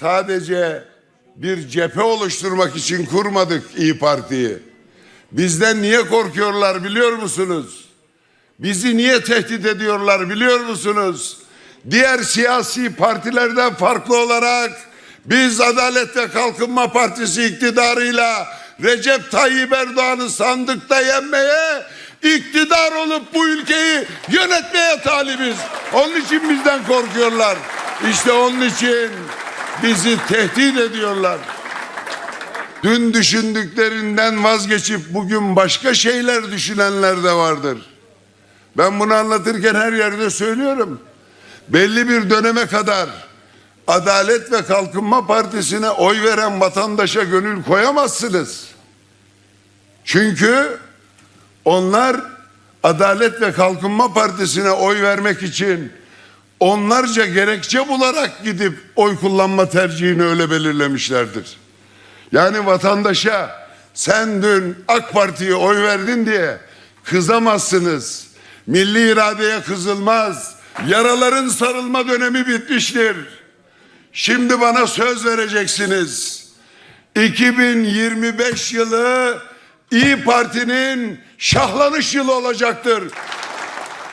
sadece bir cephe oluşturmak için kurmadık İyi Parti'yi. Bizden niye korkuyorlar biliyor musunuz? Bizi niye tehdit ediyorlar biliyor musunuz? Diğer siyasi partilerden farklı olarak biz Adalet ve Kalkınma Partisi iktidarıyla Recep Tayyip Erdoğan'ı sandıkta yenmeye, iktidar olup bu ülkeyi yönetmeye talibiz. Onun için bizden korkuyorlar. İşte onun için bizi tehdit ediyorlar. Dün düşündüklerinden vazgeçip bugün başka şeyler düşünenler de vardır. Ben bunu anlatırken her yerde söylüyorum. Belli bir döneme kadar Adalet ve Kalkınma Partisi'ne oy veren vatandaşa gönül koyamazsınız. Çünkü onlar Adalet ve Kalkınma Partisi'ne oy vermek için onlarca gerekçe bularak gidip oy kullanma tercihini öyle belirlemişlerdir. Yani vatandaşa sen dün AK Parti'ye oy verdin diye kızamazsınız. Milli iradeye kızılmaz. Yaraların sarılma dönemi bitmiştir. Şimdi bana söz vereceksiniz. 2025 yılı İyi Parti'nin şahlanış yılı olacaktır.